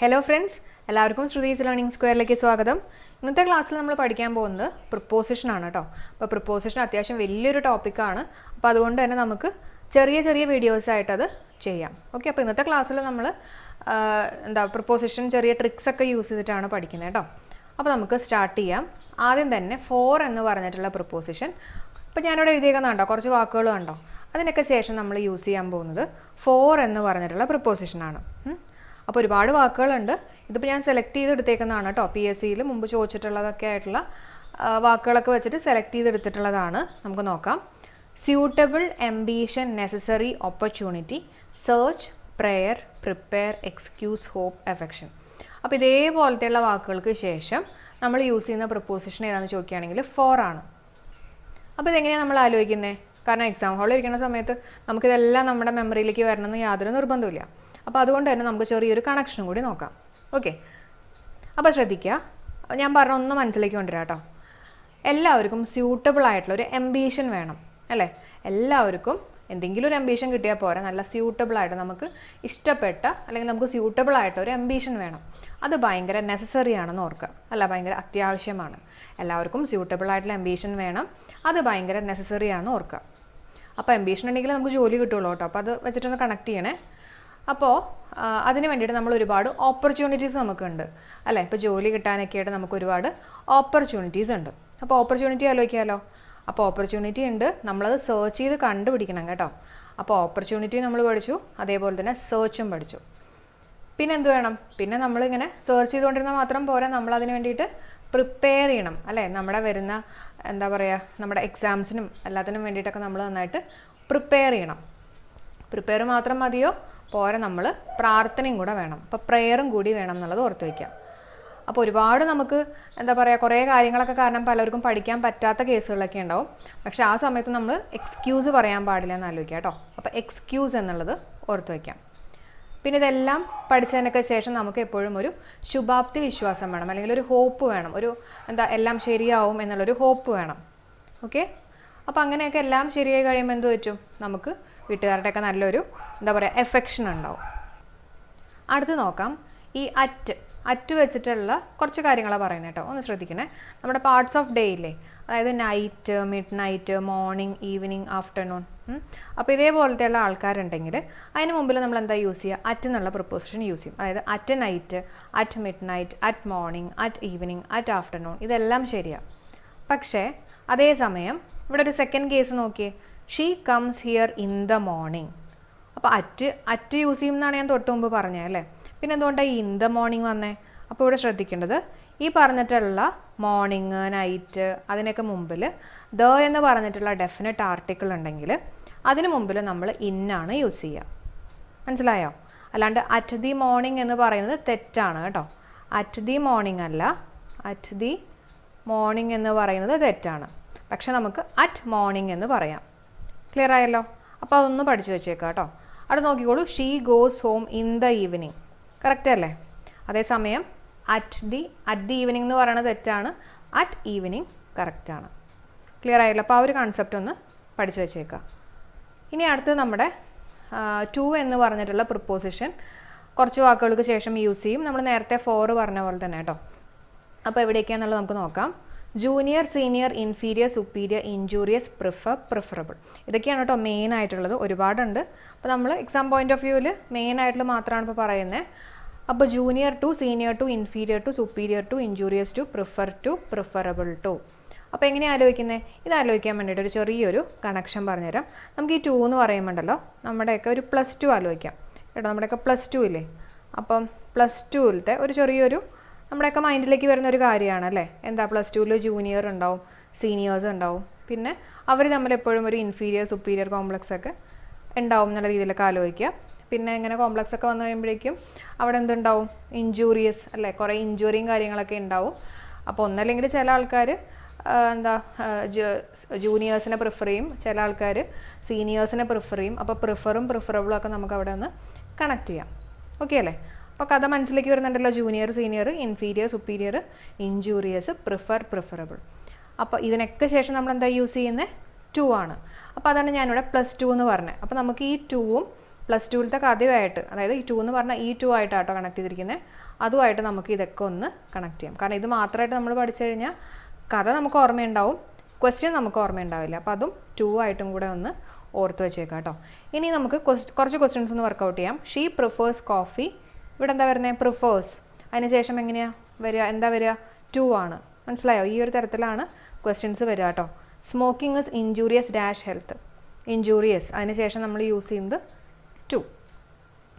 Hello friends എല്ലാവർക്കും Shruthi's learning സ്ക്വയറിലേക്ക് സ്വാഗതം. ഇന്നത്തെ ക്ലാസ്സിൽ നമ്മൾ പഠിക്കാൻ പോകുന്നത് പ്രിപ്പോസിഷൻ ആണ് കേട്ടോ അപ്പോൾ പ്രിപ്പോസിഷൻ അത്യാവശ്യം വലിയൊരു ടോപ്പിക്കാണ് അപ്പോൾ അതുകൊണ്ട് തന്നെ നമുക്ക് ചെറിയ ചെറിയ വീഡിയോസ് ആയിട്ട് അത് ചെയ്യാം. ഓക്കെ അപ്പോൾ ഇന്നത്തെ ക്ലാസ്സിൽ നമ്മൾ എന്താ പ്രിപ്പോസിഷൻ ചെറിയ ട്രിക്സ് ഒക്കെ യൂസ് ചെയ്തിട്ടാണ് പഠിക്കുന്നത് കേട്ടോ അപ്പോൾ നമുക്ക് സ്റ്റാർട്ട് ചെയ്യാം. ആദ്യം തന്നെ ഫോർ എന്ന് പറഞ്ഞിട്ടുള്ള പ്രിപ്പോസിഷൻ ഇപ്പോൾ ഞാനിവിടെ എഴുതിയേക്കുന്ന കണ്ടോ കുറച്ച് വാക്കുകൾ കണ്ടോ? അതിനൊക്കെ ശേഷം നമ്മൾ യൂസ് ചെയ്യാൻ പോകുന്നത് ഫോർ എന്ന് പറഞ്ഞിട്ടുള്ള പ്രിപ്പോസിഷനാണ് അപ്പോൾ ഒരുപാട് വാക്കുകളുണ്ട്. ഇതിപ്പോൾ ഞാൻ സെലക്ട് ചെയ്തെടുത്തേക്കുന്നതാണ് കേട്ടോ പി എസ് സിയിൽ മുമ്പ് ചോദിച്ചിട്ടുള്ളതൊക്കെ ആയിട്ടുള്ള വാക്കുകളൊക്കെ വെച്ചിട്ട് സെലക്ട് ചെയ്തെടുത്തിട്ടുള്ളതാണ്. നമുക്ക് നോക്കാം. Suitable ambition necessary opportunity search prayer prepare excuse hope affection അപ്പോൾ ഇതേപോലത്തെയുള്ള വാക്കുകൾക്ക് ശേഷം നമ്മൾ യൂസ് ചെയ്യുന്ന പ്രപ്പോസിഷൻ ഏതാണെന്ന് ചോദിക്കുകയാണെങ്കിൽ ഫോർ ആണ്. അപ്പോൾ ഇതെങ്ങനെയാണ് നമ്മൾ ആലോചിക്കുന്നത് കാരണം എക്സാം ഹാളിൽ ഇരിക്കുന്ന സമയത്ത് നമുക്കിതെല്ലാം നമ്മുടെ മെമ്മറിയിലേക്ക് വരണമെന്ന് യാതൊരു നിർബന്ധമില്ല അപ്പോൾ അതുകൊണ്ട് തന്നെ നമുക്ക് ചെറിയൊരു കണക്ഷനും കൂടി നോക്കാം. ഓക്കെ അപ്പോൾ ശ്രദ്ധിക്കുക. ഞാൻ പറഞ്ഞ ഒന്ന് മനസ്സിലേക്ക് കൊണ്ടുവരാം കേട്ടോ. എല്ലാവർക്കും സ്യൂട്ടബിൾ ആയിട്ടുള്ള ഒരു എംബീഷൻ വേണം അല്ലേ? എല്ലാവർക്കും എന്തെങ്കിലും ഒരു എംബീഷൻ കിട്ടിയാൽ പോരാ. നല്ല സ്യൂട്ടബിൾ ആയിട്ട് നമുക്ക് ഇഷ്ടപ്പെട്ട അല്ലെങ്കിൽ നമുക്ക് സ്യൂട്ടബിൾ ആയിട്ട് ഒരു എംബീഷൻ വേണം. അത് ഭയങ്കര നെസസറി ആണെന്ന് ഓർക്കുക. അല്ല ഭയങ്കര അത്യാവശ്യമാണ്. എല്ലാവർക്കും സ്യൂട്ടബിൾ ആയിട്ടുള്ള എംബീഷൻ വേണം. അത് ഭയങ്കര നെസസറി ആണെന്ന് ഓർക്കുക. അപ്പോൾ എംബീഷൻ ഉണ്ടെങ്കിൽ നമുക്ക് ജോലി കിട്ടുള്ളൂ കേട്ടോ. അപ്പോൾ അത് വെച്ചിട്ടൊന്ന് കണക്ട് ചെയ്യണേ. അപ്പോൾ അതിന് വേണ്ടിയിട്ട് നമ്മൾ ഒരുപാട് ഓപ്പർച്യൂണിറ്റീസ് നമുക്കുണ്ട്. അല്ലേ? ഇപ്പോൾ ജോലി കിട്ടാനൊക്കെ ആയിട്ട് നമുക്ക് ഒരുപാട് ഓപ്പർച്യൂണിറ്റീസ് ഉണ്ട്. അപ്പോൾ ഓപ്പർച്യൂണിറ്റി ആലോചിക്കാമല്ലോ അപ്പോൾ ഓപ്പർച്യൂണിറ്റി ഉണ്ട്. നമ്മളത് സെർച്ച് ചെയ്ത് കണ്ടുപിടിക്കണം കേട്ടോ. അപ്പോൾ ഓപ്പർച്യൂണിറ്റി നമ്മൾ പഠിച്ചു അതേപോലെ തന്നെ സെർച്ചും പഠിച്ചു. പിന്നെ എന്ത് വേണം? പിന്നെ നമ്മളിങ്ങനെ സെർച്ച് ചെയ്തുകൊണ്ടിരുന്നാൽ മാത്രം പോരാ. നമ്മൾ അതിന് വേണ്ടിയിട്ട് പ്രിപ്പയർ ചെയ്യണം. അല്ലേ? നമ്മുടെ വരുന്ന എന്താ പറയുക നമ്മുടെ എക്സാംസിനും എല്ലാത്തിനും വേണ്ടിയിട്ടൊക്കെ നമ്മൾ നന്നായിട്ട് പ്രിപ്പയർ ചെയ്യണം. പ്രിപ്പയർ മാത്രം മതിയോ? പോരാ നമ്മൾ പ്രാർത്ഥനയും കൂടെ വേണം. അപ്പോൾ പ്രെയറും കൂടി വേണം എന്നുള്ളത് ഓർത്ത് വയ്ക്കാം അപ്പോൾ ഒരുപാട് നമുക്ക് എന്താ പറയുക കുറേ കാര്യങ്ങളൊക്കെ കാരണം പലർക്കും പഠിക്കാൻ പറ്റാത്ത കേസുകളൊക്കെ ഉണ്ടാവും പക്ഷെ ആ സമയത്ത് നമ്മൾ എക്സ്ക്യൂസ് പറയാൻ പാടില്ല എന്ന് ആലോചിക്കുക കേട്ടോ അപ്പോൾ എക്സ്ക്യൂസ് എന്നുള്ളത് ഓർത്ത് വയ്ക്കാം പിന്നെ ഇതെല്ലാം പഠിച്ചതിനൊക്കെ ശേഷം നമുക്ക് എപ്പോഴും ഒരു ശുഭാപ്തി വിശ്വാസം വേണം. അല്ലെങ്കിൽ ഒരു ഹോപ്പ് വേണം. ഒരു എന്താ എല്ലാം ശരിയാവും എന്നുള്ളൊരു ഹോപ്പ് വേണം. ഓക്കെ അപ്പോൾ അങ്ങനെയൊക്കെ എല്ലാം ശരിയായി കഴിയുമ്പോൾ എന്ത് പറ്റും? നമുക്ക് വീട്ടുകാരുടെയൊക്കെ നല്ലൊരു എന്താ പറയുക എഫെക്ഷൻ ഉണ്ടാവും. അടുത്ത് നോക്കാം. ഈ അറ്റ് അറ്റ് വെച്ചിട്ടുള്ള കുറച്ച് കാര്യങ്ങളാണ് പറയുന്നത് കേട്ടോ. ഒന്ന് ശ്രദ്ധിക്കണേ. നമ്മുടെ പാർട്സ് ഓഫ് ഡേ ഇല്ലേ? അതായത് night midnight morning evening afternoon അപ്പോൾ ഇതേപോലത്തെയുള്ള ആൾക്കാരുണ്ടെങ്കിൽ അതിന് മുമ്പിൽ നമ്മൾ എന്താ യൂസ് ചെയ്യുക? അറ്റ് എന്നുള്ള പ്രപ്പോസിഷൻ യൂസ് ചെയ്യും. അതായത് at night at midnight at morning at evening at afternoon ഇതെല്ലാം ശരിയാണ് പക്ഷേ അതേസമയം ഇവിടെ ഒരു സെക്കൻഡ് കേസ് നോക്കിയേ. She comes here in the morning അപ്പോൾ അറ്റ് അറ്റ് യൂസ് ചെയ്യുമെന്നാണ് ഞാൻ തൊട്ട് മുമ്പ് പറഞ്ഞത് അല്ലേ? പിന്നെ എന്തുകൊണ്ടാണ് ഇൻ ദ മോർണിംഗ് വന്നേ? അപ്പോൾ ഇവിടെ ശ്രദ്ധിക്കേണ്ടത് ഈ പറഞ്ഞിട്ടുള്ള മോർണിംഗ് നൈറ്റ് അതിനൊക്കെ മുമ്പിൽ ദ എന്ന് പറഞ്ഞിട്ടുള്ള ഡെഫിനറ്റ് ആർട്ടിക്കിൾ ഉണ്ടെങ്കിൽ അതിന് മുമ്പിൽ നമ്മൾ ഇന്നാണ് യൂസ് ചെയ്യുക. മനസ്സിലായോ? അല്ലാണ്ട് അറ്റ് ദി മോർണിംഗ് എന്ന് പറയുന്നത് തെറ്റാണ് കേട്ടോ. അറ്റ് ദി മോർണിംഗ് അല്ല അറ്റ് ദി മോർണിംഗ് എന്ന് പറയുന്നത് തെറ്റാണ്. പക്ഷെ നമുക്ക് അറ്റ് മോർണിംഗ് എന്ന് പറയാം. ക്ലിയർ ആയല്ലോ? അപ്പോൾ അതൊന്ന് പഠിച്ചു വെച്ചേക്കാം കേട്ടോ. അവിടെ നോക്കിക്കോളൂ. She goes home in the evening correct അല്ലേ? അതേസമയം at the at the evening എന്ന് പറയുന്നത് തെറ്റാണ്. അറ്റ് ഈവനിങ് കറക്റ്റാണ് ക്ലിയർ ആയല്ലോ? അപ്പോൾ ആ ഒരു കൺസെപ്റ്റ് ഒന്ന് പഠിച്ചു വെച്ചേക്കാം. ഇനി അടുത്ത് നമ്മുടെ ടു എന്ന് പറഞ്ഞിട്ടുള്ള പ്രിപ്പോസിഷൻ കുറച്ച് വാക്കുകൾക്ക് ശേഷം യൂസ് ചെയ്യും. നമ്മൾ നേരത്തെ ഫോർ പറഞ്ഞ പോലെ തന്നെ കേട്ടോ. അപ്പോൾ എവിടേക്കാന്നുള്ളത് നമുക്ക് നോക്കാം. Junior senior inferior superior injurious prefer preferable ഇതൊക്കെയാണ് കേട്ടോ മെയിൻ ആയിട്ടുള്ളത്. ഒരുപാടുണ്ട്. അപ്പോൾ നമ്മൾ എക്സാം പോയിന്റ് ഓഫ് വ്യൂവിൽ മെയിൻ ആയിട്ടുള്ള മാത്രമാണ് ഇപ്പോൾ പറയുന്നത് അപ്പോൾ junior to senior to inferior to superior to injurious to prefer to preferable to അപ്പോൾ എങ്ങനെയാണ് ആലോചിക്കുന്നത് ഇത് ആലോചിക്കാൻ വേണ്ടിയിട്ട് ഒരു ചെറിയൊരു കണക്ഷൻ പറഞ്ഞുതരാം. നമുക്ക് ഈ ടു എന്ന് പറയുമ്പോണ്ടല്ലോ നമ്മുടെയൊക്കെ ഒരു പ്ലസ് ടു ആലോചിക്കാം. കേട്ടോ നമ്മുടെയൊക്കെ പ്ലസ് ടു ഇല്ലേ? അപ്പം പ്ലസ് ടുവിലത്തെ ഒരു ചെറിയൊരു നമ്മുടെയൊക്കെ മൈൻഡിലേക്ക് വരുന്ന ഒരു കാര്യമാണ് അല്ലേ എന്താ പ്ലസ് ടുവിൽ ജൂനിയർ ഉണ്ടാവും സീനിയേഴ്സ് ഉണ്ടാവും. പിന്നെ അവർ തമ്മിൽ എപ്പോഴും ഒരു ഇൻഫീരിയർ സുപ്പീരിയർ കോംപ്ലക്സ് ഒക്കെ ഉണ്ടാവും എന്നുള്ള രീതിയിലൊക്കെ ആലോചിക്കുക. പിന്നെ ഇങ്ങനെ കോംപ്ലക്സ് ഒക്കെ വന്നു കഴിയുമ്പോഴേക്കും അവിടെ എന്തുണ്ടാവും? ഇഞ്ചൂറിയസ് അല്ലേ? കുറേ ഇഞ്ചുറിയും കാര്യങ്ങളൊക്കെ ഉണ്ടാവും. അപ്പോൾ ഒന്നല്ലെങ്കിൽ ചില ആൾക്കാർ എന്താ ജൂനിയേഴ്സിനെ പ്രിഫർ ചെയ്യും. ചില ആൾക്കാർ സീനിയേഴ്സിനെ പ്രിഫർ ചെയ്യും. അപ്പോൾ പ്രിഫറും പ്രിഫറബിളും ഒക്കെ നമുക്ക് അവിടെ ഒന്ന് കണക്ട് ചെയ്യാം. ഓക്കെ അല്ലേ? അപ്പോൾ കഥ മനസ്സിലേക്ക് വരുന്നുണ്ടല്ലോ. Junior senior inferior superior injurious prefer preferable അപ്പോൾ ഇതിനൊക്കെ ശേഷം നമ്മൾ എന്താ യൂസ് ചെയ്യുന്നത് ടു ആണ്. അപ്പോൾ അതാണ് ഞാനിവിടെ പ്ലസ് ടു എന്ന് പറഞ്ഞത് അപ്പോൾ നമുക്ക് ഈ ടൂവും പ്ലസ് ടുവിലത്തെ കഥയുമായിട്ട് അതായത് ഈ ടു എന്ന് പറഞ്ഞാൽ ഈ ടു ആയിട്ടാട്ടോ കണക്ട് ചെയ്തിരിക്കുന്നത് അതുമായിട്ട് നമുക്ക് ഇതൊക്കെ ഒന്ന് കണക്ട് ചെയ്യാം. കാരണം ഇത് മാത്രമായിട്ട് നമ്മൾ പഠിച്ചു കഴിഞ്ഞാൽ കഥ നമുക്ക് ഓർമ്മയുണ്ടാവും. ക്വസ്റ്റ്യൻ നമുക്ക് ഓർമ്മയുണ്ടാവില്ല. അപ്പോൾ അതും ടു ആയിട്ടും കൂടെ ഒന്ന് ഓർത്ത് വെച്ചേക്കാം കേട്ടോ ഇനി നമുക്ക് കുറച്ച് ക്വസ്റ്റ്യൻസ് ഒന്ന് വർക്കൗട്ട് ചെയ്യാം. ഷീ പ്രിഫേഴ്സ് കോഫി ഇവിടെ എന്താ വരുന്നത് പ്രിഫേഴ്സ് അതിനുശേഷം എങ്ങനെയാ വരിക? എന്താ വരിക? ടു ആണ്. മനസ്സിലായോ? ഈ ഒരു തരത്തിലാണ് ക്വസ്റ്റ്യൻസ് വരിക കേട്ടോ. Smoking is injurious dash health injurious അതിനുശേഷം നമ്മൾ യൂസ് ചെയ്യുന്നത് ടു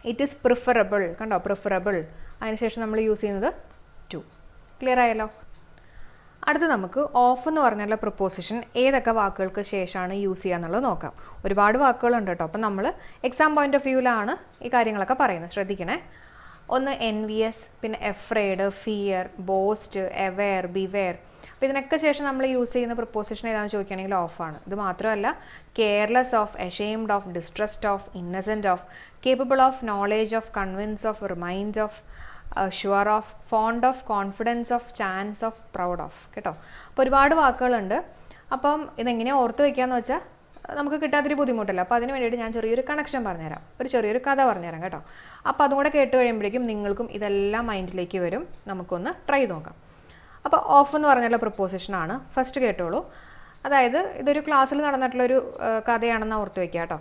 ഇറ്റ് ഈസ് പ്രിഫറബിൾ കണ്ടോ? പ്രിഫറബിൾ അതിനുശേഷം നമ്മൾ യൂസ് ചെയ്യുന്നത് ടു ക്ലിയർ ആയല്ലോ? അടുത്ത് നമുക്ക് ഓഫ് എന്ന് പറഞ്ഞുള്ള പ്രപ്പോസിഷൻ ഏതൊക്കെ വാക്കുകൾക്ക് ശേഷമാണ് യൂസ് ചെയ്യുക എന്നുള്ളത് നോക്കാം. ഒരുപാട് വാക്കുകളുണ്ട് കേട്ടോ. അപ്പം നമ്മൾ എക്സാം പോയിന്റ് ഓഫ് വ്യൂവിലാണ് ഈ കാര്യങ്ങളൊക്കെ പറയുന്നത്. ശ്രദ്ധിക്കണേ. ഒന്ന് എൻ വി എസ് പിന്നെ afraid fear boast aware beware അപ്പോൾ ഇതിനൊക്കെ ശേഷം നമ്മൾ യൂസ് ചെയ്യുന്ന പ്രപ്പോസിഷൻ ഏതാണെന്ന് ചോദിക്കുകയാണെങ്കിൽ ഓഫാണ് ഇത് മാത്രമല്ല careless of ashamed of distressed of innocent of capable of knowledge of convince of remind of sure of fond of confidence of chance of proud of കേട്ടോ? അപ്പോൾ ഒരുപാട് വാക്കുകളുണ്ട്. അപ്പം ഇതെങ്ങനെയാണ് ഓർത്ത് വയ്ക്കാന്ന് വെച്ചാൽ നമുക്ക് കിട്ടാത്തൊരു ബുദ്ധിമുട്ടല്ല? അപ്പോൾ അതിന് വേണ്ടിയിട്ട് ഞാൻ ചെറിയൊരു കണക്ഷൻ പറഞ്ഞുതരാം. ഒരു ചെറിയൊരു കഥ പറഞ്ഞുതരാം കേട്ടോ. അപ്പോൾ അതും കൂടെ കേട്ട് കഴിയുമ്പോഴേക്കും നിങ്ങൾക്കും ഇതെല്ലാം മൈൻഡിലേക്ക് വരും. നമുക്കൊന്ന് ട്രൈ നോക്കാം. അപ്പോൾ ഓഫ് എന്ന് പറഞ്ഞുള്ള പ്രപ്പോസിഷനാണ് ഫസ്റ്റ് കേട്ടോളൂ. അതായത് ഇതൊരു ക്ലാസ്സിൽ നടന്നിട്ടുള്ളൊരു കഥയാണെന്ന് ഓർത്ത് വയ്ക്കുക കേട്ടോ.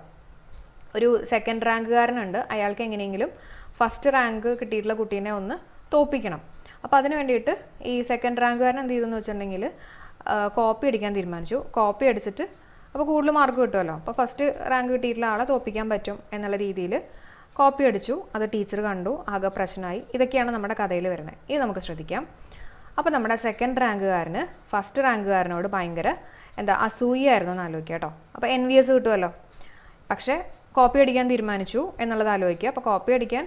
ഒരു സെക്കൻഡ് റാങ്കുകാരനുണ്ട്. അയാൾക്ക് എങ്ങനെയെങ്കിലും ഫസ്റ്റ് റാങ്ക് കിട്ടിയിട്ടുള്ള കുട്ടീനെ ഒന്ന് തോപ്പിക്കണം. അപ്പോൾ അതിന് വേണ്ടിയിട്ട് ഈ സെക്കൻഡ് റാങ്കുകാരൻ എന്ത് ചെയ്തെന്ന് വെച്ചിട്ടുണ്ടെങ്കിൽ കോപ്പി അടിക്കാൻ തീരുമാനിച്ചു. കോപ്പി അടിച്ചിട്ട് അപ്പോൾ കൂടുതൽ മാർക്ക് കിട്ടുമല്ലോ. അപ്പോൾ ഫസ്റ്റ് റാങ്ക് കിട്ടിയിട്ടുള്ള ആളെ തോപ്പിക്കാൻ പറ്റും എന്നുള്ള രീതിയിൽ കോപ്പി അടിച്ചു. അത് ടീച്ചർ കണ്ടു. ആകെ പ്രശ്നമായി. ഇതൊക്കെയാണ് നമ്മുടെ കഥയിൽ വരുന്നത്. ഇത് നമുക്ക് ശ്രദ്ധിക്കാം. അപ്പോൾ നമ്മുടെ സെക്കൻഡ് റാങ്കുകാരന് ഫസ്റ്റ് റാങ്കുകാരനോട് ഭയങ്കര എന്താ അസൂയായിരുന്നു എന്ന് ആലോചിക്കുക കേട്ടോ. അപ്പോൾ എൻ വി എസ് കിട്ടുമല്ലോ. പക്ഷേ കോപ്പി അടിക്കാൻ തീരുമാനിച്ചു എന്നുള്ളത് ആലോചിക്കുക. അപ്പോൾ കോപ്പി അടിക്കാൻ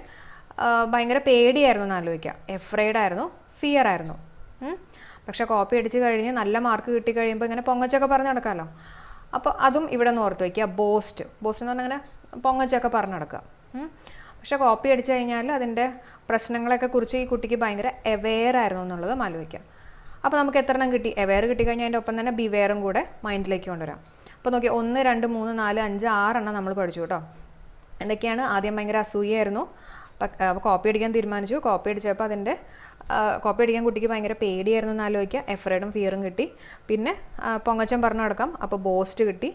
ഭയങ്കര പേടിയായിരുന്നു എന്ന് ആലോചിക്കുക. എഫ്രൈഡ് ആയിരുന്നു. ഫിയർ ആയിരുന്നു. പക്ഷേ കോപ്പി അടിച്ച് കഴിഞ്ഞ് നല്ല മാർക്ക് കിട്ടി കഴിയുമ്പോൾ ഇങ്ങനെ പൊങ്ങച്ചൊക്കെ പറഞ്ഞ് നടക്കാമല്ലോ. അപ്പോൾ അതും ഇവിടെ നിന്ന് ഓർത്ത് വയ്ക്കുക. ബോസ്റ്റ്. ബോസ്റ്റ് എന്ന് പറഞ്ഞാൽ അങ്ങനെ പൊങ്ങച്ചൊക്കെ പറഞ്ഞു നടക്കുക. പക്ഷെ കോപ്പി അടിച്ചു കഴിഞ്ഞാൽ അതിന്റെ പ്രശ്നങ്ങളെയൊക്കെ കുറിച്ച് ഈ കുട്ടിക്ക് ഭയങ്കര അവെയർ ആയിരുന്നു എന്നുള്ളത് ആലോചിക്കാം. അപ്പോൾ നമുക്ക് എത്ര എണ്ണം കിട്ടി? അവെയർ കിട്ടിക്കഴിഞ്ഞാൽ അതിന്റെ ഒപ്പം തന്നെ ബിവെയറും കൂടെ മൈൻഡിലേക്ക് കൊണ്ടുവരാം. അപ്പോൾ നോക്കി ഒന്ന് രണ്ട് മൂന്ന് നാല് അഞ്ച് ആറെണ്ണം നമ്മൾ പഠിച്ചു കേട്ടോ. എന്തൊക്കെയാണ്? ആദ്യം ഭയങ്കര അസൂയായിരുന്നു കോപ്പി അടിക്കാൻ തീരുമാനിച്ചു. കോപ്പി അടിച്ചപ്പോൾ അതിന്റെ കോപ്പി അടിക്കാൻ കുട്ടിക്ക് ഭയങ്കര പേടിയായിരുന്നു എന്ന് ആലോചിക്കുക. എഫ്രൈഡും ഫിയറും കിട്ടി. പിന്നെ പൊങ്ങച്ചം പറഞ്ഞു നടക്കാം. അപ്പോൾ ബോസ്റ്റ് കിട്ടി.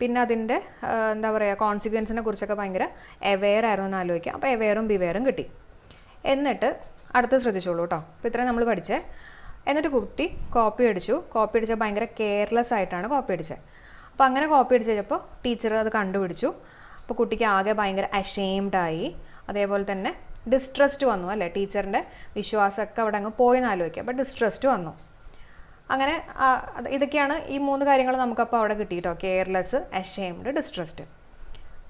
പിന്നെ അതിന്റെ എന്താ പറയുക കോൺസിക്വൻസിനെ കുറിച്ചൊക്കെ ഭയങ്കര അവെയർ ആയിരുന്നു എന്ന് ആലോചിക്കുക. അപ്പോൾ അവെയറും ബിവെയറും കിട്ടി. എന്നിട്ട് അടുത്ത് ശ്രദ്ധിച്ചോളൂ കേട്ടോ അപ്പോൾ ഇത്രയും നമ്മൾ പഠിച്ചേ. എന്നിട്ട് കുട്ടി കോപ്പി അടിച്ചു. കോപ്പി അടിച്ചാൽ ഭയങ്കര കെയർലെസ് ആയിട്ടാണ് കോപ്പി അടിച്ചത് അപ്പോൾ അങ്ങനെ കോപ്പി അടിച്ച് കഴിഞ്ഞപ്പോൾ ടീച്ചർ അത് കണ്ടുപിടിച്ചു. അപ്പോൾ കുട്ടിക്ക് ആകെ ഭയങ്കര അഷെയിംഡായി അതേപോലെ തന്നെ ഡിസ്ട്രസ്ഡ് വന്നു അല്ലേ? ടീച്ചറിന്റെ വിശ്വാസമൊക്കെ അവിടെ അങ്ങ് പോയെന്ന് ആലോചിക്കുക അപ്പോൾ ഡിസ്ട്രസ്ഡ് വന്നു. അങ്ങനെ ഇതൊക്കെയാണ് ഈ മൂന്ന് കാര്യങ്ങൾ നമുക്കപ്പോൾ അവിടെ കിട്ടിയിട്ടോ? കെയർലെസ് അഷെയിംഡ് ഡിസ്ട്രസ്ഡ്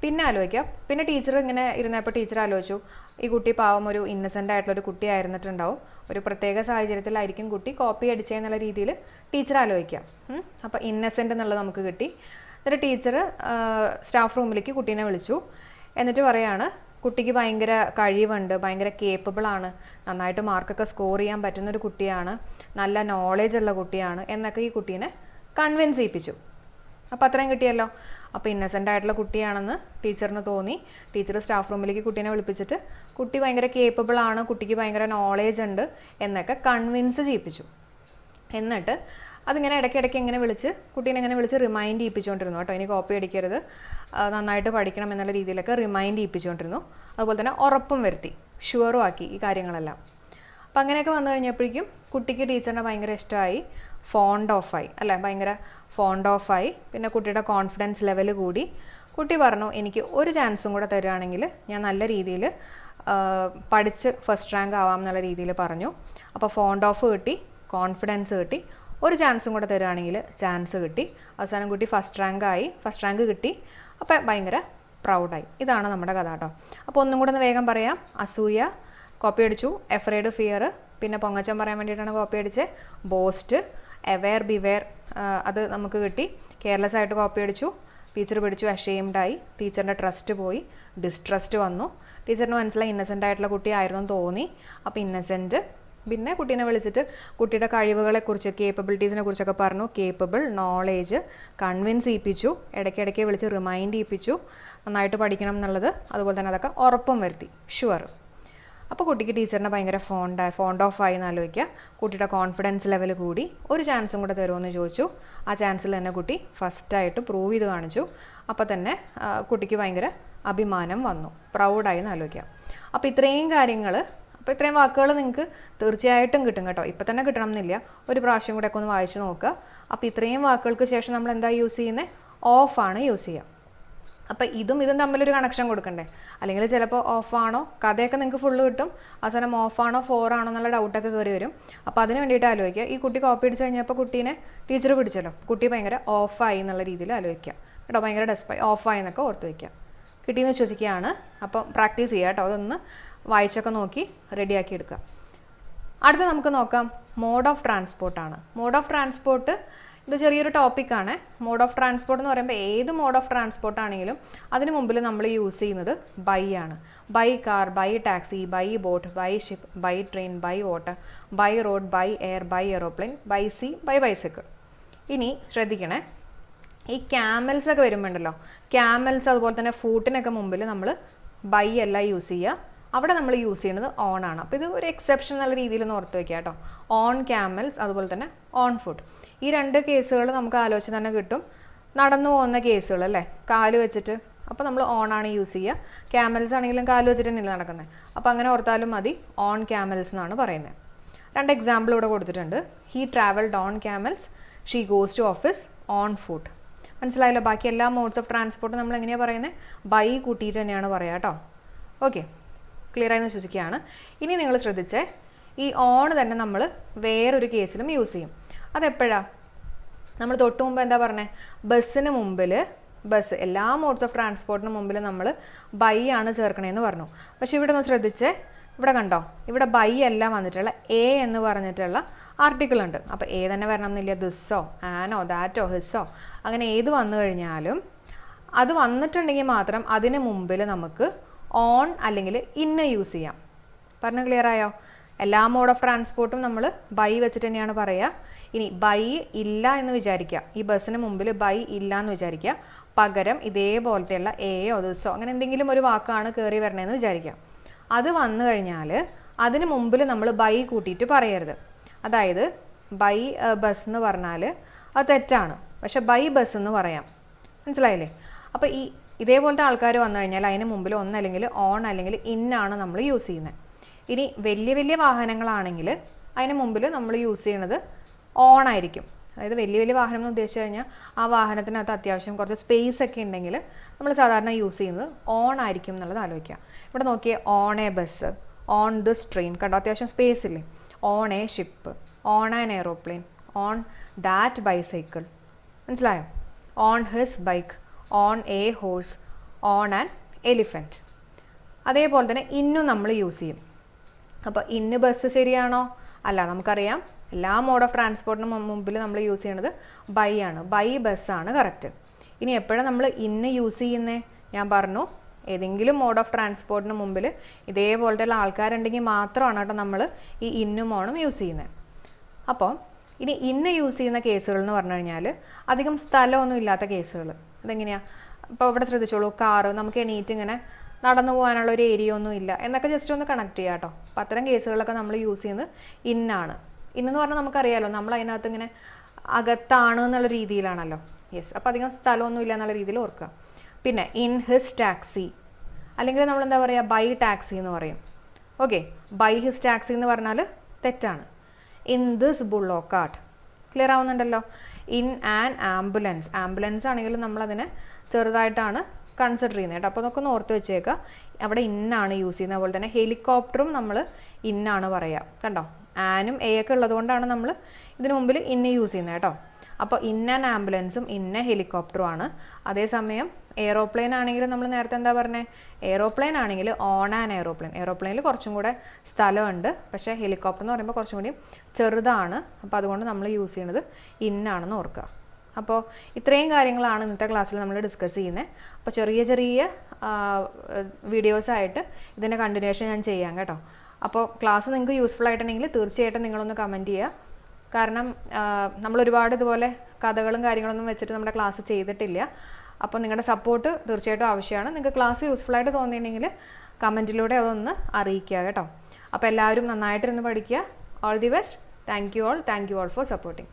പിന്നെ ആലോചിക്കാം. പിന്നെ ടീച്ചർ ഇങ്ങനെ ഇരുന്നപ്പോൾ ടീച്ചർ ആലോചിച്ചു. ഈ കുട്ടി പാവം ഒരു ഇന്നസെന്റ് ആയിട്ടുള്ള ഒരു കുട്ടി ആയിരുന്നിട്ടുണ്ടാവും. ഒരു പ്രത്യേക സാഹചര്യത്തിലായിരിക്കും കുട്ടി കോപ്പി അടിച്ചേ എന്നുള്ള രീതിയിൽ ടീച്ചർ ആലോചിക്കാം. ഉം. അപ്പോൾ ഇന്നസെന്റ് എന്നുള്ളത് നമുക്ക് കിട്ടി. എന്നിട്ട് ടീച്ചർ സ്റ്റാഫ് റൂമിലേക്ക് കുട്ടീനെ വിളിച്ചു. എന്നിട്ട് പറയാണ് കുട്ടിക്ക് ഭയങ്കര കഴിവുണ്ട് ഭയങ്കര കേപ്പബിൾ ആണ്. നന്നായിട്ട് മാർക്കൊക്കെ സ്കോർ ചെയ്യാൻ പറ്റുന്ന ഒരു കുട്ടിയാണ്. നല്ല നോളേജ് ഉള്ള കുട്ടിയാണ് എന്നൊക്കെ ഈ കുട്ടീനെ കൺവിൻസ് ചെയ്യിപ്പിച്ചു. അപ്പോൾ അത്രയും കിട്ടിയല്ലോ. അപ്പോൾ ഇന്നസെന്റ് ആയിട്ടുള്ള കുട്ടിയാണെന്ന് ടീച്ചറിന് തോന്നി. ടീച്ചർ സ്റ്റാഫ് റൂമിലേക്ക് കുട്ടീനെ വിളിപ്പിച്ചിട്ട് കുട്ടി ഭയങ്കര കേപ്പബിൾ ആണ് കുട്ടിക്ക് ഭയങ്കര നോളേജ് ഉണ്ട് എന്നൊക്കെ കൺവിൻസ് ചെയ്യിപ്പിച്ചു. എന്നിട്ട് അതിങ്ങനെ ഇടയ്ക്കിടയ്ക്ക് ഇങ്ങനെ വിളിച്ച് കുട്ടീനെ ഇങ്ങനെ വിളിച്ച് റിമൈൻഡ് ചെയ്യിപ്പിച്ചുകൊണ്ടിരുന്നു കേട്ടോ. ഇനി കോപ്പി അടിക്കരുത്. നന്നായിട്ട് പഠിക്കണം എന്നുള്ള രീതിയിലൊക്കെ റിമൈൻഡ് ചെയ്യിപ്പിച്ചുകൊണ്ടിരുന്നു. അതുപോലെ തന്നെ ഉറപ്പും വരുത്തി ഷുവറും ആക്കി ഈ കാര്യങ്ങളെല്ലാം. അപ്പം അങ്ങനെയൊക്കെ വന്നു കഴിഞ്ഞപ്പോഴേക്കും കുട്ടിക്ക് ടീച്ചറിനെ ഭയങ്കര ഇഷ്ടമായി ഫോണ്ട് ഓഫായി അല്ലേ? ഭയങ്കര ഫോണ്ട് ഓഫായി പിന്നെ കുട്ടിയുടെ കോൺഫിഡൻസ് ലെവൽ കൂടി. കുട്ടി പറഞ്ഞു എനിക്ക് ഒരു ചാൻസും കൂടെ തരുവാണെങ്കിൽ ഞാൻ നല്ല രീതിയിൽ പഠിച്ച് ഫസ്റ്റ് റാങ്ക് ആവാം എന്നുള്ള രീതിയിൽ പറഞ്ഞു. അപ്പോൾ ഫോണ്ട് ഓഫ് കിട്ടി കോൺഫിഡൻസ് കിട്ടി. ഒരു ചാൻസും കൂടെ തരുവാണെങ്കിൽ ചാൻസ് കിട്ടി. അവസാനം കുട്ടി ഫസ്റ്റ് റാങ്ക് ആയി. ഫസ്റ്റ് റാങ്ക് കിട്ടി. അപ്പോൾ ഭയങ്കര പ്രൗഡായി ഇതാണ് നമ്മുടെ കഥ കേട്ടോ അപ്പോൾ ഒന്നും കൂടെ ഒന്ന് വേഗം പറയാം. അസൂയ കോപ്പി അടിച്ചു. എഫ്രൈഡ് ഫിയർ പിന്നെ പൊങ്ങച്ചം പറയാൻ വേണ്ടിയിട്ടാണ് കോപ്പി അടിച്ചത് ബോസ്റ്റ് എവെയർ ബിവെയർ അത് നമുക്ക് കിട്ടി. കെയർലെസ് ആയിട്ട് കോപ്പി അടിച്ചു. ടീച്ചർ പിടിച്ചു. ആയി. ടീച്ചറിന്റെ ട്രസ്റ്റ് പോയി. ഡിസ്ട്രസ്റ്റ് വന്നു. ടീച്ചറിന് മനസ്സിലായി. ഇന്നസെന്റ് ആയിട്ടുള്ള കുട്ടിയായിരുന്നു തോന്നി. അപ്പോൾ ഇന്നസെന്റ് പിന്നെ കുട്ടീനെ വിളിച്ചിട്ട് കുട്ടിയുടെ കഴിവുകളെ കഴിവുകളെക്കുറിച്ച് കേപ്പബിലിറ്റീസിനെ കുറിച്ചൊക്കെ പറഞ്ഞു. കേപ്പബിൾ നോളേജ് കൺവിൻസ് ചെയ്യിപ്പിച്ചു. ഇടയ്ക്കിടയ്ക്ക് വിളിച്ച് റിമൈൻഡ് ചെയ്യിപ്പിച്ചു. നന്നായിട്ട് പഠിക്കണം എന്നുള്ളത്. അതുപോലെ തന്നെ അതൊക്കെ ഉറപ്പും വരുത്തി. ഷുവർ അപ്പോൾ കുട്ടിക്ക് ടീച്ചറിനെ ഭയങ്കര ഫോണ്ട് ഫോണ്ട് ഓഫ് ആയി എന്ന് ആലോചിക്കുക. കുട്ടിയുടെ കോൺഫിഡൻസ് ലെവൽ കൂടി ഒരു ചാൻസും കൂടെ തരുമെന്ന് ചോദിച്ചു. ആ ചാൻസിൽ തന്നെ കുട്ടി ഫസ്റ്റായിട്ട് പ്രൂവ് ചെയ്ത് കാണിച്ചു. അപ്പോൾ തന്നെ കുട്ടിക്ക് ഭയങ്കര അഭിമാനം വന്നു. പ്രൗഡായി എന്ന് ആലോചിക്കുക. അപ്പോൾ ഇത്രയും കാര്യങ്ങൾ അപ്പോൾ ഇത്രയും വാക്കുകൾ നിങ്ങൾക്ക് തീർച്ചയായിട്ടും കിട്ടും കേട്ടോ. ഇപ്പം തന്നെ കിട്ടണം എന്നില്ല ഒരു പ്രാവശ്യം കൂടെ ഒക്കെ ഒന്ന് വായിച്ചു നോക്കുക. അപ്പോൾ ഇത്രയും വാക്കുകൾക്ക് ശേഷം നമ്മൾ എന്താ യൂസ് ചെയ്യുന്നത് ഓഫാണ് യൂസ് ചെയ്യുക. അപ്പം ഇതും ഇതും തമ്മിലൊരു കണക്ഷൻ കൊടുക്കണ്ടേ? അല്ലെങ്കിൽ ചിലപ്പോൾ ഓഫാണോ കഥയൊക്കെ നിങ്ങൾക്ക് ഫുള്ള് കിട്ടും. അവസാനം ഓഫാണോ ഫോർ ആണോ എന്നുള്ള ഡൗട്ടൊക്കെ കയറി വരും. അപ്പോൾ അതിന് വേണ്ടിയിട്ട് ആലോചിക്കുക. ഈ കുട്ടി കോപ്പി അടിച്ച് കഴിഞ്ഞപ്പോൾ കുട്ടീനെ ടീച്ചർ പിടിച്ചല്ലോ. കുട്ടി ഭയങ്കര ഓഫായി എന്നുള്ള രീതിയിൽ ആലോചിക്കുക. കേട്ടോ ഭയങ്കര ഡെസ്പായി ഓഫായി എന്നൊക്കെ ഓർത്ത് വയ്ക്കുക കിട്ടിയെന്ന് വിശ്വസിക്കുകയാണ്. അപ്പം പ്രാക്ടീസ് ചെയ്യുക കേട്ടോ അതൊന്ന് വായിച്ചൊക്കെ നോക്കി റെഡിയാക്കി എടുക്കുക. അടുത്ത നമുക്ക് നോക്കാം. മോഡ് ഓഫ് ട്രാൻസ്പോർട്ടാണ് മോഡ് ഓഫ് ട്രാൻസ്പോർട്ട് ഇത് ചെറിയൊരു ടോപ്പിക്കാണ് മോഡ് ഓഫ് ട്രാൻസ്പോർട്ട് എന്ന് പറയുമ്പോൾ ഏത് മോഡ് ഓഫ് ട്രാൻസ്പോർട്ട് ആണെങ്കിലും അതിന് മുമ്പിൽ നമ്മൾ യൂസ് ചെയ്യുന്നത് ബൈ ആണ്. By car by taxi by boat by ship by train by water by road by air by aeroplane by sea by bicycle ഇനി ശ്രദ്ധിക്കണേ. ഈ ക്യാമൽസ് ഒക്കെ വരുമ്പോണ്ടല്ലോ. ക്യാമൽസ് അതുപോലെ തന്നെ ഫൂട്ടിനൊക്കെ മുമ്പിൽ നമ്മൾ ബൈ അല്ല യൂസ് ചെയ്യുക. അവിടെ നമ്മൾ യൂസ് ചെയ്യുന്നത് ഓൺ ആണ്. അപ്പോൾ ഇത് ഒരു എക്സെപ്ഷൻ എന്നുള്ള രീതിയിൽ ഒന്ന് ഓർത്ത് വയ്ക്കുക കേട്ടോ. ഓൺ ക്യാമൽസ് അതുപോലെ തന്നെ ഓൺ ഫുഡ് ഈ രണ്ട് കേസുകൾ നമുക്ക് ആലോചിച്ച് തന്നെ കിട്ടും. നടന്നു പോകുന്ന കേസുകൾ അല്ലേ? കാൽ വെച്ചിട്ട്. അപ്പോൾ നമ്മൾ ഓൺ ആണ് യൂസ് ചെയ്യുക. ക്യാമൽസ് ആണെങ്കിലും കാൽ വെച്ചിട്ട് തന്നെയല്ല നടക്കുന്നത് അപ്പോൾ അങ്ങനെ ഓർത്താലും മതി ഓൺ ക്യാമൽസ് എന്നാണ് പറയുന്നത് രണ്ട് എക്സാമ്പിൾ ഇവിടെ കൊടുത്തിട്ടുണ്ട്. He travelled on camels she goes to office on foot മനസ്സിലായല്ലോ? ബാക്കി എല്ലാ മോഡ്സ് ഓഫ് ട്രാൻസ്പോർട്ട് നമ്മൾ എങ്ങനെയാണ് പറയുന്നത് ബൈ കൂട്ടിയിട്ട് തന്നെയാണ് പറയുക കേട്ടോ. ഓക്കെ ക്ലിയർ ആയെന്ന് വിശ്വസിക്കുകയാണ്. ഇനി നിങ്ങൾ ശ്രദ്ധിച്ചേ ഈ ഓൺ തന്നെ നമ്മൾ വേറൊരു കേസിലും യൂസ് ചെയ്യും. അതെപ്പോഴാണ് നമ്മൾ തൊട്ട് മുമ്പ് എന്താ പറഞ്ഞത് ബസ്സിന് മുമ്പിൽ ബസ് എല്ലാ മോഡ്സ് ഓഫ് ട്രാൻസ്പോർട്ടിന് മുമ്പിൽ നമ്മൾ ബൈ ആണ് ചേർക്കണേന്ന് പറഞ്ഞു. പക്ഷേ ഇവിടെ ഒന്ന് ശ്രദ്ധിച്ച് ഇവിടെ കണ്ടോ? ഇവിടെ ബൈ എല്ലാം വന്നിട്ടുള്ള എ എന്ന് പറഞ്ഞിട്ടുള്ള ആർട്ടിക്കിൾ ഉണ്ട്. അപ്പോൾ എ തന്നെ വരണം എന്നില്ല ദിസ്സോ ആനോ ദാറ്റോ ഹിസ്സോ അങ്ങനെ ഏത് വന്നു കഴിഞ്ഞാലും അത് വന്നിട്ടുണ്ടെങ്കിൽ മാത്രം അതിന് മുമ്പിൽ നമുക്ക് ഓൺ അല്ലെങ്കിൽ ഇന്ന് യൂസ് ചെയ്യാം. പറഞ്ഞ ക്ലിയർ ആയോ? എല്ലാ മോഡ് ഓഫ് ട്രാൻസ്പോർട്ടും നമ്മൾ ബൈ വെച്ചിട്ട് തന്നെയാണ് പറയുക ഇനി ബൈ ഇല്ല എന്ന് വിചാരിക്കുക ഈ ബസ്സിന് മുമ്പിൽ ബൈ ഇല്ല എന്ന് വിചാരിക്കുക പകരം ഇതേപോലത്തെയുള്ള എയോ ദിവസോ അങ്ങനെ എന്തെങ്കിലും ഒരു വാക്കാണ് കയറി വരണേന്ന് വിചാരിക്കുക അത് വന്നു കഴിഞ്ഞാൽ അതിന് മുമ്പിൽ നമ്മൾ ബൈ കൂട്ടിയിട്ട് പറയരുത്. അതായത് ബൈ ബസ് എന്ന് പറഞ്ഞാൽ അത് തെറ്റാണ്. പക്ഷെ ബൈ ബസ് എന്ന് പറയാം. മനസ്സിലായില്ലേ? അപ്പോൾ ഈ ഇതേപോലത്തെ ആൾക്കാർ വന്നു കഴിഞ്ഞാൽ അതിന് മുമ്പിൽ ഒന്നല്ലെങ്കിൽ ഓൺ അല്ലെങ്കിൽ ഇൻ ആണ് നമ്മൾ യൂസ് ചെയ്യുന്നത്. ഇനി വലിയ വലിയ വാഹനങ്ങളാണെങ്കിൽ അതിന് മുമ്പിൽ നമ്മൾ യൂസ് ചെയ്യുന്നത് ഓൺ ആയിരിക്കും. അതായത് വലിയ വലിയ വാഹനം എന്ന് ഉദ്ദേശിച്ചു കഴിഞ്ഞാൽ ആ വാഹനത്തിനകത്ത് അത്യാവശ്യം കുറച്ച് സ്പേസ് ഒക്കെ ഉണ്ടെങ്കിൽ നമ്മൾ സാധാരണ യൂസ് ചെയ്യുന്നത് ഓൺ ആയിരിക്കും എന്നുള്ളത് ആലോചിക്കുക. ഇവിടെ നോക്കിയേ on a bus on this train കണ്ടോ? അത്യാവശ്യം സ്പേസ് ഇല്ലേ? On a ship on an aeroplane on that bicycle മനസ്സിലായോ? On his bike on a horse on an elephant അതേപോലെ തന്നെ ഇന്നും നമ്മൾ യൂസ് ചെയ്യും. അപ്പോൾ ഇന്ന് ബസ് ശരിയാണോ? അല്ല നമുക്കറിയാം എല്ലാ മോഡ് ഓഫ് ട്രാൻസ്പോർട്ടിന് മുമ്പിൽ നമ്മൾ യൂസ് ചെയ്യണത് ബൈ ആണ്. ബൈ ബസ്സാണ് കറക്റ്റ് ഇനി എപ്പോഴാണ് നമ്മൾ ഇന്ന് യൂസ് ചെയ്യുന്നേ? ഞാൻ പറഞ്ഞു ഏതെങ്കിലും മോഡ് ഓഫ് ട്രാൻസ്പോർട്ടിന് മുമ്പിൽ ഇതേപോലത്തെ ഉള്ള ആൾക്കാരുണ്ടെങ്കിൽ മാത്രമാണ് കേട്ടോ നമ്മൾ ഈ ഇന്നും ഓണും യൂസ് ചെയ്യുന്നത് അപ്പോൾ ഇനി ഇന്ന് യൂസ് ചെയ്യുന്ന കേസുകൾ എന്ന് പറഞ്ഞു കഴിഞ്ഞാൽ അധികം സ്ഥലമൊന്നും ഇല്ലാത്ത കേസുകൾ അതെങ്ങനെയാണ് അപ്പോൾ ഇവിടെ ശ്രദ്ധിച്ചോളൂ കാറ് നമുക്ക് എണീറ്റ് ഇങ്ങനെ നടന്നു പോകാനുള്ള ഒരു ഏരിയ ഒന്നും ഇല്ല. എന്നൊക്കെ ജസ്റ്റ് ഒന്ന് കണക്ട് ചെയ്യാം കേട്ടോ അപ്പം അത്തരം കേസുകളൊക്കെ നമ്മൾ യൂസ് ചെയ്യുന്നത് ഇന്നാണ് ഇന്നെന്ന് പറഞ്ഞാൽ നമുക്കറിയാമല്ലോ നമ്മൾ അതിനകത്ത് ഇങ്ങനെ അകത്താണ് എന്നുള്ള രീതിയിലാണല്ലോ. യെസ് അപ്പോൾ അധികം സ്ഥലമൊന്നും ഇല്ല എന്നുള്ള രീതിയിൽ ഓർക്കുക. പിന്നെ ഇൻ ഹിസ് ടാക്സി അല്ലെങ്കിൽ നമ്മൾ എന്താ പറയുക ബൈ ടാക്സി എന്ന് പറയും. ഓക്കെ ബൈ ഹിസ് ടാക്സി എന്ന് പറഞ്ഞാൽ തെറ്റാണ്. In this bullock cart clear ആവുന്നുണ്ടല്ലോ? In an ambulance. Ambulance ആണെങ്കിലും നമ്മളതിനെ ചെറുതായിട്ടാണ് കൺസിഡർ ചെയ്യുന്നത് കേട്ടോ. അപ്പോൾ നമുക്കൊന്ന് ഓർത്ത് വെച്ചേക്കുക അവിടെ ഇന്നാണ് യൂസ് ചെയ്യുന്നത്. അതുപോലെ തന്നെ ഹെലികോപ്റ്ററും നമ്മൾ ഇന്നാണ് പറയുക കണ്ടോ? ആനും എ ഒക്കെ ഉള്ളതുകൊണ്ടാണ് നമ്മൾ ഇതിനു മുമ്പിൽ ഇന്ന് യൂസ് ചെയ്യുന്നത് കേട്ടോ. അപ്പോൾ ഇന്ന ആംബുലൻസും ഇന്ന ഹെലികോപ്റ്ററും ആണ്. അതേസമയം എയ്റോപ്ലെയിൻ ആണെങ്കിലും നമ്മൾ നേരത്തെ എന്താ പറഞ്ഞത് എയ്റോപ്ലെയിൻ ആണെങ്കിൽ ഓൺ ആൻ എയ്റോപ്ലെയിൻ എയ്റോപ്ലെയിനിൽ കുറച്ചും കൂടെ സ്ഥലമുണ്ട്. പക്ഷേ ഹെലികോപ്റ്റർ എന്ന് പറയുമ്പോൾ കുറച്ചും കൂടി ചെറുതാണ്. അപ്പോൾ അതുകൊണ്ട് നമ്മൾ യൂസ് ചെയ്യുന്നത് ഇന്നാണെന്ന് ഓർക്കുക. അപ്പോൾ ഇത്രയും കാര്യങ്ങളാണ് ഇന്നത്തെ ക്ലാസ്സിൽ നമ്മൾ ഡിസ്കസ് ചെയ്യുന്നത് അപ്പോൾ ചെറിയ ചെറിയ വീഡിയോസായിട്ട് ഇതിന്റെ കണ്ടിന്യൂഷൻ ഞാൻ ചെയ്യാം കേട്ടോ. അപ്പോൾ ക്ലാസ് നിങ്ങൾക്ക് യൂസ്ഫുൾ ആയിട്ടുണ്ടെങ്കിൽ തീർച്ചയായിട്ടും നിങ്ങളൊന്ന് കമന്റ് ചെയ്യുക. കാരണം നമ്മൾ ഒരുപാട് ഇതുപോലെ കഥകളും കാര്യങ്ങളൊന്നും വെച്ചിട്ട് നമ്മുടെ ക്ലാസ് ചെയ്തിട്ടില്ല. അപ്പോൾ നിങ്ങളുടെ സപ്പോർട്ട് തീർച്ചയായിട്ടും ആവശ്യമാണ്. നിങ്ങൾക്ക് ക്ലാസ് യൂസ്ഫുൾ ആയിട്ട് തോന്നിയിട്ടുണ്ടെങ്കിൽ കമന്റിലൂടെ അതൊന്ന് അറിയിക്കുക കേട്ടോ. അപ്പോൾ എല്ലാവരും നന്നായിട്ടിരുന്ന് പഠിക്കുക. All the best thank you all thank you all for supporting